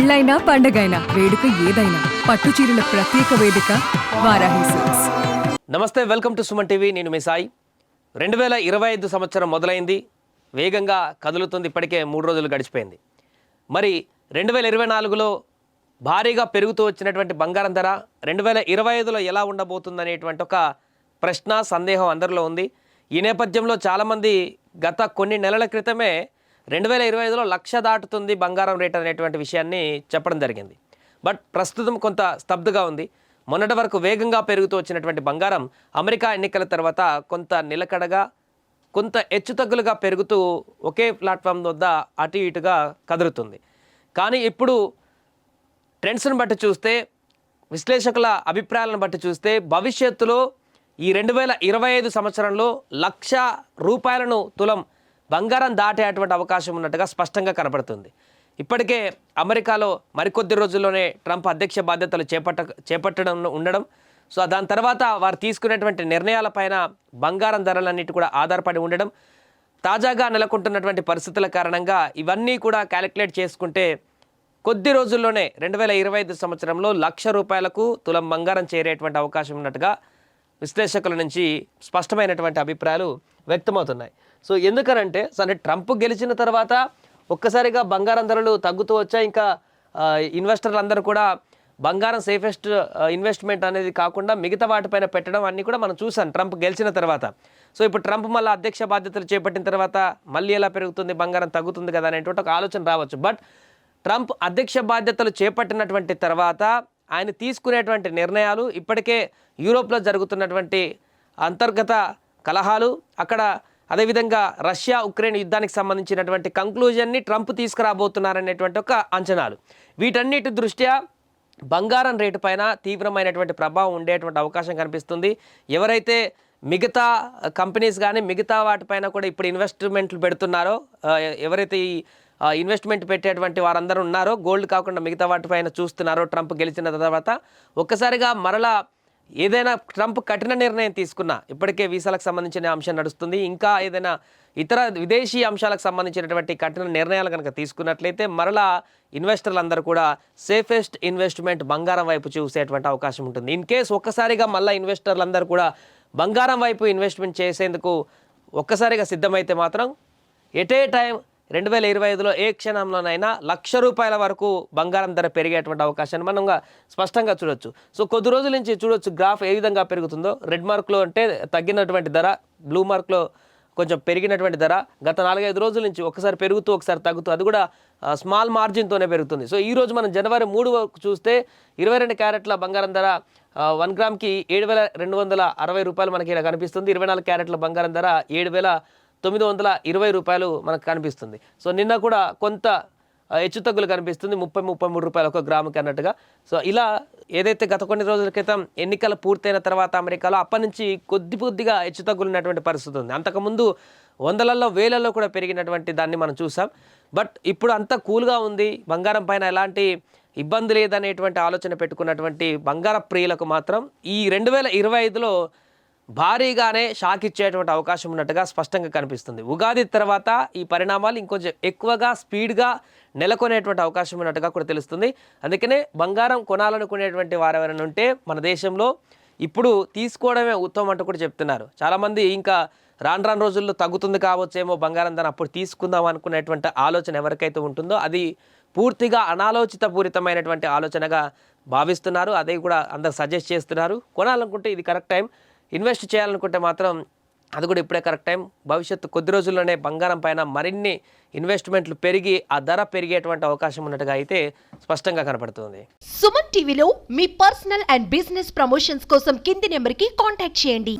పెళ్ళైనా పండగైనా వేడుక ఏదైనా పట్టు చీరల ప్రత్యేక వేదిక వారాహి సిల్క్స్. నమస్తే వెల్కమ్ టు సుమన్ టీవీ. నేను మీ సాయి. రెండు వేల ఇరవై ఐదు సంవత్సరం మొదలైంది. వేగంగా కదులుతుంది ఇప్పటికే మూడు రోజులు గడిచిపోయింది. మరి రెండు వేల ఇరవై నాలుగులో భారీగా పెరుగుతూ వచ్చినటువంటి బంగారం ధర రెండు వేల ఇరవై ఐదులో ఎలా ఉండబోతుందనేటువంటి ఒక ప్రశ్న సందేహం అందరిలో ఉంది. ఈ నేపథ్యంలో చాలామంది గత కొన్ని నెలల క్రితమే రెండు వేల ఇరవై ఐదులో లక్ష దాటుతుంది బంగారం రేట్ అనేటువంటి విషయాన్ని చెప్పడం జరిగింది. బట్ ప్రస్తుతం కొంత స్తబ్దుగా ఉంది. మొన్నటి వరకు వేగంగా పెరుగుతూ వచ్చినటువంటి బంగారం అమెరికా ఎన్నికల తర్వాత కొంత నిలకడగా కొంత హెచ్చుతగ్గులుగా పెరుగుతూ ఒకే ప్లాట్ఫామ్ వద్ద అటు ఇటుగా కదులుతుంది. కానీ ఇప్పుడు ట్రెండ్స్ని బట్టి చూస్తే విశ్లేషకుల అభిప్రాయాలను బట్టి చూస్తే భవిష్యత్తులో ఈ రెండు వేల ఇరవై ఐదు సంవత్సరంలో లక్ష రూపాయలను తులం బంగారం దాటేటువంటి అవకాశం ఉన్నట్టుగా స్పష్టంగా కనపడుతుంది. ఇప్పటికే అమెరికాలో మరికొద్ది రోజుల్లోనే ట్రంప్ అధ్యక్ష బాధ్యతలు చేపట్ట చేపట్టడం ఉండడం. సో దాని తర్వాత వారు తీసుకునేటువంటి నిర్ణయాలపైన బంగారం ధరలన్నిటి కూడా ఆధారపడి ఉండడం. తాజాగా నెలకొంటున్నటువంటి పరిస్థితుల కారణంగా ఇవన్నీ కూడా క్యాలిక్యులేట్ చేసుకుంటే కొద్ది రోజుల్లోనే రెండు వేల ఇరవై ఐదు సంవత్సరంలో లక్ష రూపాయలకు తులం బంగారం చేరేటువంటి అవకాశం ఉన్నట్టుగా విశ్లేషకుల నుంచి స్పష్టమైనటువంటి అభిప్రాయాలు వ్యక్తమవుతున్నాయి. సో ఎందుకనంటే సరే ట్రంప్ గెలిచిన తర్వాత ఒక్కసారిగా బంగారం ధరలు తగ్గుతూ వచ్చా ఇంకా ఇన్వెస్టర్లు అందరూ కూడా బంగారం సేఫెస్ట్ ఇన్వెస్ట్మెంట్ అనేది కాకుండా మిగతా వాటిపైన పెట్టడం అన్నీ కూడా మనం చూసాం ట్రంప్ గెలిచిన తర్వాత. సో ఇప్పుడు ట్రంప్ మళ్ళీ అధ్యక్ష బాధ్యతలు చేపట్టిన తర్వాత మళ్ళీ ఎలా పెరుగుతుంది బంగారం తగ్గుతుంది కదా అనేటువంటి ఒక ఆలోచన రావచ్చు. బట్ ట్రంప్ అధ్యక్ష బాధ్యతలు చేపట్టినటువంటి తర్వాత ఆయన తీసుకునేటువంటి నిర్ణయాలు ఇప్పటికే యూరోప్లో జరుగుతున్నటువంటి అంతర్గత కలహాలు అక్కడ అదేవిధంగా రష్యా ఉక్రెయిన్ యుద్ధానికి సంబంధించినటువంటి కంక్లూజన్ని ట్రంప్ తీసుకురాబోతున్నారనేటువంటి ఒక అంచనాలు. వీటన్నిటి దృష్ట్యా బంగారం రేటు పైన తీవ్రమైనటువంటి ప్రభావం ఉండేటువంటి అవకాశం కనిపిస్తుంది. ఎవరైతే మిగతా కంపెనీస్ కానీ మిగతా వాటిపైన కూడా ఇప్పుడు ఇన్వెస్ట్మెంట్లు పెడుతున్నారో ఎవరైతే ఈ ఇన్వెస్ట్మెంట్ పెట్టేటువంటి వారందరూ ఉన్నారో గోల్డ్ కాకుండా మిగతా వాటిపైన చూస్తున్నారో ట్రంప్ గెలిచిన తర్వాత ఒక్కసారిగా మరలా ఏదైనా ట్రంప్ కఠిన నిర్ణయం తీసుకున్నా ఇప్పటికే వీసాలకు సంబంధించిన అంశం నడుస్తుంది. ఇంకా ఏదైనా ఇతర విదేశీ అంశాలకు సంబంధించినటువంటి కఠిన నిర్ణయాలు కనుక తీసుకున్నట్లయితే మరలా ఇన్వెస్టర్లు అందరూ కూడా సేఫెస్ట్ ఇన్వెస్ట్మెంట్ బంగారం వైపు చూసేటువంటి అవకాశం ఉంటుంది. ఇన్ కేస్ ఒక్కసారిగా మళ్ళీ ఇన్వెస్టర్లు అందరూ కూడా బంగారం వైపు ఇన్వెస్ట్మెంట్ చేసేందుకు ఒక్కసారిగా సిద్ధమైతే మాత్రం ఎట్ ఏ టైం రెండు వేల ఇరవై ఐదులో ఏ క్షణంలోనైనా లక్ష రూపాయల వరకు బంగారం ధర పెరిగేటువంటి అవకాశాన్ని మనం స్పష్టంగా చూడొచ్చు. సో కొద్ది రోజుల నుంచి చూడొచ్చు గ్రాఫ్ ఏ విధంగా పెరుగుతుందో. రెడ్ మార్క్లో అంటే తగ్గినటువంటి ధర బ్లూ మార్క్లో కొంచెం పెరిగినటువంటి ధర గత నాలుగైదు రోజుల నుంచి ఒకసారి పెరుగుతూ ఒకసారి తగ్గుతూ అది కూడా స్మాల్ మార్జిన్తోనే పెరుగుతుంది. సో ఈ రోజు మనం జనవరి మూడు చూస్తే ఇరవై రెండు క్యారెట్ల బంగారం ధర వన్ గ్రామ్కి ఏడు వేల రెండు వందల అరవై రూపాయలు మనకి ఇలా కనిపిస్తుంది. ఇరవై నాలుగు క్యారెట్ల బంగారం ధర ఏడు వేల తొమ్మిది వందల ఇరవై రూపాయలు మనకు కనిపిస్తుంది. సో నిన్న కూడా కొంత ఆ, హెచ్చుతగ్గులు కనిపిస్తుంది. ముప్పై ముప్పై మూడు రూపాయలు ఒక గ్రాముకి అన్నట్టుగా. సో ఇలా ఏదైతే గత కొన్ని రోజుల క్రితం ఎన్నికలు పూర్తయిన తర్వాత అమెరికాలో అప్పటి నుంచి కొద్ది కొద్దిగా హెచ్చుతగ్గులు ఉన్నటువంటి పరిస్థితి ఉంది. అంతకుముందు వందలలో వేలలో కూడా పెరిగినటువంటి దాన్ని మనం చూసాం. బట్ ఇప్పుడు అంతా కూల్గా ఉంది. బంగారం పైన ఎలాంటి ఇబ్బంది లేదనేటువంటి ఆలోచన పెట్టుకున్నటువంటి బంగార ప్రియులకు మాత్రం ఈ రెండు వేల ఇరవై ఐదులో భారీగానే షాక్ ఇచ్చేటువంటి అవకాశం ఉన్నట్టుగా స్పష్టంగా కనిపిస్తుంది. ఉగాది తర్వాత ఈ పరిణామాలు ఇంకొంచెం ఎక్కువగా స్పీడ్గా నెలకొనేటువంటి అవకాశం ఉన్నట్టుగా కూడా తెలుస్తుంది. అందుకనే బంగారం కొనాలనుకునేటువంటి వారు ఎవరైనా ఉంటే మన దేశంలో ఇప్పుడు తీసుకోవడమే ఉత్తమం అంటూ కూడా చెప్తున్నారు. చాలామంది ఇంకా రాను రాను రోజుల్లో తగ్గుతుంది కావచ్చేమో బంగారం దాన్ని అప్పుడు తీసుకుందాం అనుకునేటువంటి ఆలోచన ఎవరికైతే ఉంటుందో అది పూర్తిగా అనాలోచిత పూరితమైనటువంటి ఆలోచనగా భావిస్తున్నారు. అదే కూడా అందరు సజెస్ట్ చేస్తున్నారు. కొనాలనుకుంటే ఇది కరెక్ట్ టైం. ఇన్వెస్ట్ చేయాలనుకుంటే మాత్రం అది కూడా ఇప్పుడే కరెక్ట్ టైం. భవిష్యత్తు కొద్ది రోజుల్లోనే బంగారం పైన మరిన్ని ఇన్వెస్ట్మెంట్లు పెరిగి ఆ ధర పెరిగేటువంటి అవకాశం ఉన్నట్టుగా అయితే స్పష్టంగా కనపడుతుంది. సుమన్ టీవీలో మీ పర్సనల్ అండ్ బిజినెస్ ప్రమోషన్స్ కోసం కింది నెంబర్కి కాంటాక్ట్ చేయండి.